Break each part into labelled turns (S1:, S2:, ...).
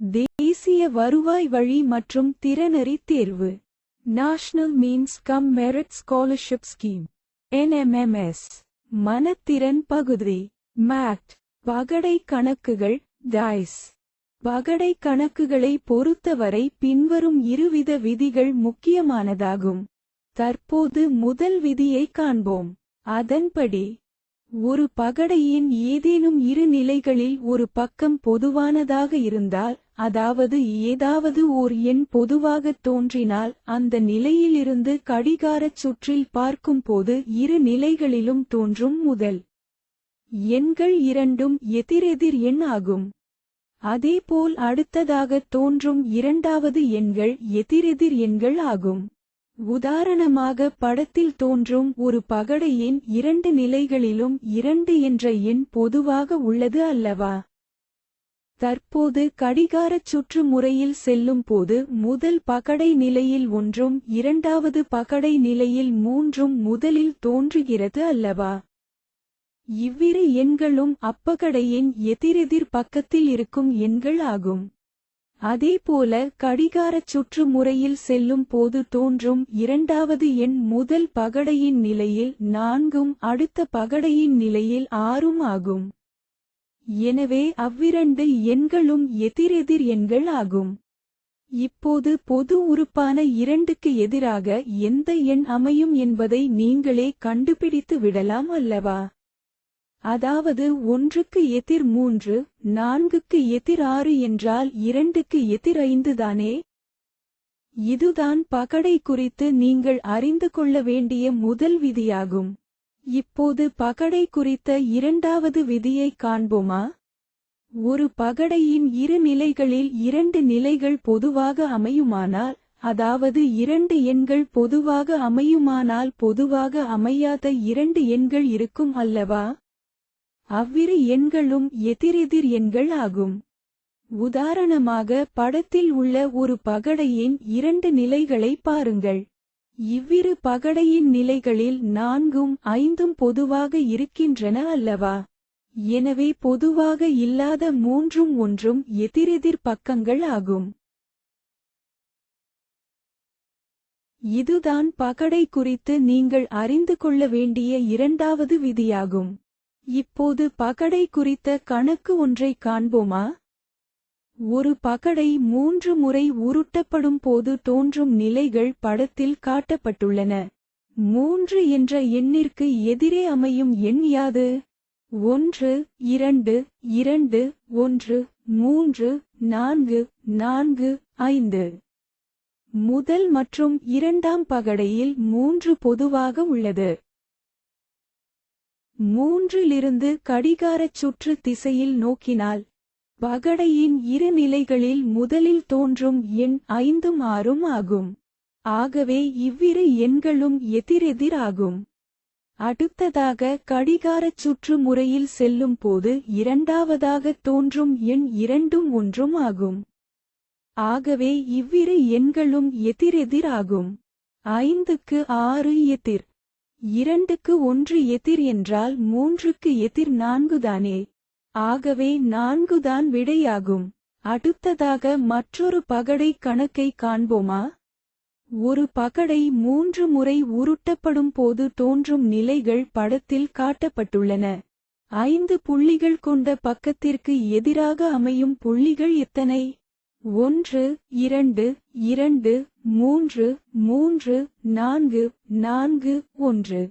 S1: தேசிய வருவாய் வழி மற்றும் திறனறி தேர்வு. National means cum merit scholarship scheme NMMS மனத்திறன் பகுதி. மேட் பகடை கணக்குகள். டைஸ் பகடை கணக்குகளை பொறுத்தவரை பின்வரும் இருவித விதிகள் முக்கியமானதாகும். தற்போது முதல் விதியை காண்போம். அதன்படி ஒரு பகடையின் ஏதேனும் இரு நிலைகளில் ஒரு பக்கம் பொதுவானதாக இருந்தால் அதாவது ஏதாவது ஓர் எண் பொதுவாகத் தோன்றினால் அந்த நிலையிலிருந்து கடிகாரச் சுற்றில் பார்க்கும்போது இரு நிலைகளிலும் தோன்றும் முதல் எண்கள் இரண்டும் எதிரெதிர் எண் ஆகும். அதேபோல் அடுத்ததாகத் தோன்றும் இரண்டாவது எண்கள் எதிரெதிர் எண்கள் ஆகும். உதாரணமாக படத்தில் தோன்றும் ஒரு பகடையின் இரண்டு நிலைகளிலும் இரண்டு என்ற எண் பொதுவாக உள்ளது அல்லவா? தற்போது கடிகாரச் சுற்று முறையில் செல்லும் போது முதல் பகடை நிலையில் ஒன்றும் இரண்டாவது பகடை நிலையில் மூன்றும் முதலில் தோன்றுகிறது அல்லவா? இவ்விரு எண்களும் அப்பகடையின் எதிரெதிர் பக்கத்தில் இருக்கும் எண்கள் ஆகும். அதேபோல கடிகாரச் சுற்று முறையில் செல்லும் போது தோன்றும் இரண்டாவது எண் முதல் பகடையின் நிலையில் நான்கும் அடுத்த பகடையின் நிலையில் ஆறும் ஆகும். எனவே அவ்விரண்டு எண்களும் எதிரெதிர் எண்கள் ஆகும் இப்போது பொது உறுப்பான இரண்டுக்கு எதிராக எந்த எண் அமையும் என்பதை நீங்களே கண்டுபிடித்து விடலாம் அல்லவா? அதாவது ஒன்றுக்கு எதிர் மூன்று நான்குக்கு எதிர் ஆறு என்றால் இரண்டுக்கு எதிர் ஐந்து தானே? இதுதான் பகடை குறித்து நீங்கள் அறிந்து கொள்ள வேண்டிய முதல் விதியாகும். இப்போது பகடை குறித்த இரண்டாவது விதியை காண்போமா? ஒரு பகடையின் இரு நிலைகளில் இரண்டு நிலைகள் பொதுவாக அமையுமானால் அதாவது இரண்டு எண்கள் பொதுவாக அமையுமானால் பொதுவாக அமையாத இரண்டு எண்கள் இருக்கும் அல்லவா? அவ்விரு எண்களும் எதிரெதிர் எண்கள் ஆகும். உதாரணமாக படத்தில் உள்ள ஒரு பகடையின் இரண்டு நிலைகளை பாருங்கள். இவ்விரு பகடையின் நிலைகளில் நான்கும் ஐந்தும் பொதுவாக இருக்கின்றன அல்லவா? எனவே பொதுவாக இல்லாத மூன்றும் ஒன்றும் எதிரெதிர் பக்கங்கள் ஆகும். இதுதான் பகடை குறித்து நீங்கள் அறிந்து கொள்ள வேண்டிய இரண்டாவது விதியாகும். இப்போது பகடை குறித்த கணக்கு ஒன்றை காண்போமா? ஒரு பகடை மூன்று முறை உருட்டப்படும் போது தோன்றும் நிலைகள் படத்தில் காட்டப்பட்டுள்ளன. மூன்று என்ற எண்ணிற்கு எதிரே அமையும் எண் யாது? ஒன்று இரண்டு இரண்டு ஒன்று மூன்று நான்கு நான்கு ஐந்து. முதல் மற்றும் இரண்டாம் பகடையில் மூன்று பொதுவாக உள்ளது. மூன்றிலிருந்து கடிகாரச் சுற்று திசையில் நோக்கினால் பகடையின் இரு நிலைகளில் முதலில் தோன்றும் எண் ஐந்தும் ஆறும் ஆகும். ஆகவே இவ்விரு எண்களும் எதிரெதிர் ஆகும் அடுத்ததாக கடிகாரச் சுற்று முறையில் செல்லும் போது இரண்டாவதாக தோன்றும் எண் இரண்டும் ஒன்றும் ஆகும். ஆகவே இவ்விரு எண்களும் எதிரெதிர் ஆகும் ஐந்துக்கு ஆறு எதிர். இரண்டுக்கு ஒன்று எதிர் என்றால் மூன்றுக்கு எதிர் நான்குதானே. ஆகவே நான்குதான் விடையாகும். அடுத்ததாக மற்றொரு பகடை கணக்கை காண்போமா? ஒரு பகடை மூன்று முறை உருட்டப்படும் போது தோன்றும் நிலைகள் படத்தில் காட்டப்பட்டுள்ளன. ஐந்து புள்ளிகள் கொண்ட பக்கத்திற்கு எதிராக அமையும் புள்ளிகள் எத்தனை? ஒன்று இரண்டு இரண்டு மூன்று மூன்று நான்கு நான்கு ஒன்று.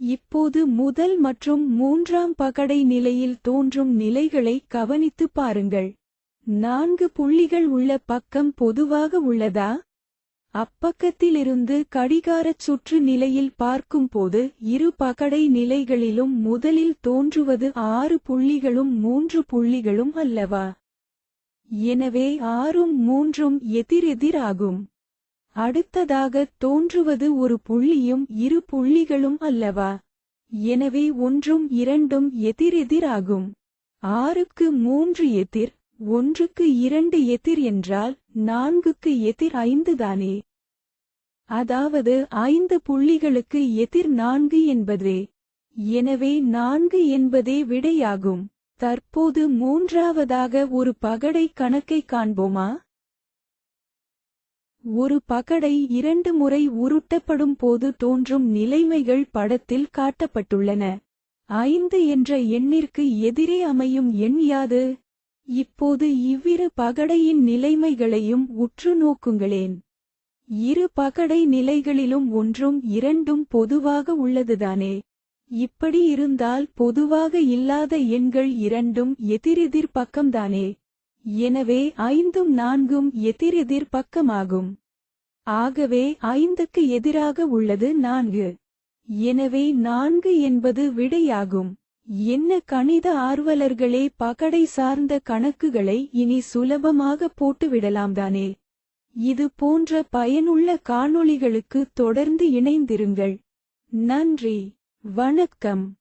S1: இப்போது முதல் மற்றும் மூன்றாம் பகடை நிலையில் தோன்றும் நிலைகளை கவனித்து பாருங்கள். நான்கு புள்ளிகள் உள்ள பக்கம் பொதுவாக உள்ளதா? அப்பக்கத்திலிருந்து கடிகாரச் சுற்று நிலையில் பார்க்கும்போது இரு பகடை நிலைகளிலும் முதலில் தோன்றுவது ஆறு புள்ளிகளும் மூன்று புள்ளிகளும் அல்லவா? எனவே ஆறும் மூன்றும் எதிரெதிர் ஆகும் அடுத்ததாக தோன்றுவது ஒரு புள்ளியும் இரு புள்ளிகளும் அல்லவா? எனவே ஒன்றும் இரண்டும் எதிரெதிர் ஆகும் ஆறுக்கு மூன்று எதிர் ஒன்றுக்கு இரண்டு எதிர் என்றால் நான்குக்கு எதிர் ஐந்து தானே? அதாவது ஐந்து புள்ளிகளுக்கு எதிர் நான்கு என்பதே. எனவே நான்கு என்பதே விடையாகும். தற்போது மூன்றாவதாக ஒரு பகடை கணக்கை காண்போமா? ஒரு பகடை இரண்டு முறை உருட்டப்படும் போது தோன்றும் நிலைமைகள் படத்தில் காட்டப்பட்டுள்ளன. ஐந்து என்ற எண்ணிற்கு எதிரே அமையும் எண் யாது? இப்போது இவ்விரு பகடையின் நிலைமைகளையும் உற்று நோக்குங்களேன். இரு பகடை நிலைகளிலும் ஒன்றும் இரண்டும் பொதுவாக உள்ளதுதானே? இப்படி இருந்தால் பொதுவாக இல்லாத எண்கள் இரண்டும் எதிரெதிர் பக்கம்தானே? எனவே ஐந்தும் நான்கும் எதிரெதிர் பக்கமாகும். ஆகவே ஐந்துக்கு எதிராக உள்ளது நான்கு. எனவே நான்கு என்பது விடையாகும். என்ன கணித ஆர்வலர்களே பகடை சார்ந்த கணக்குகளை இனி சுலபமாக போட்டுவிடலாம்தானே இது போன்ற பயனுள்ள காணொளிகளுக்கு தொடர்ந்து இணைந்திருங்கள். நன்றி. வணக்கம்.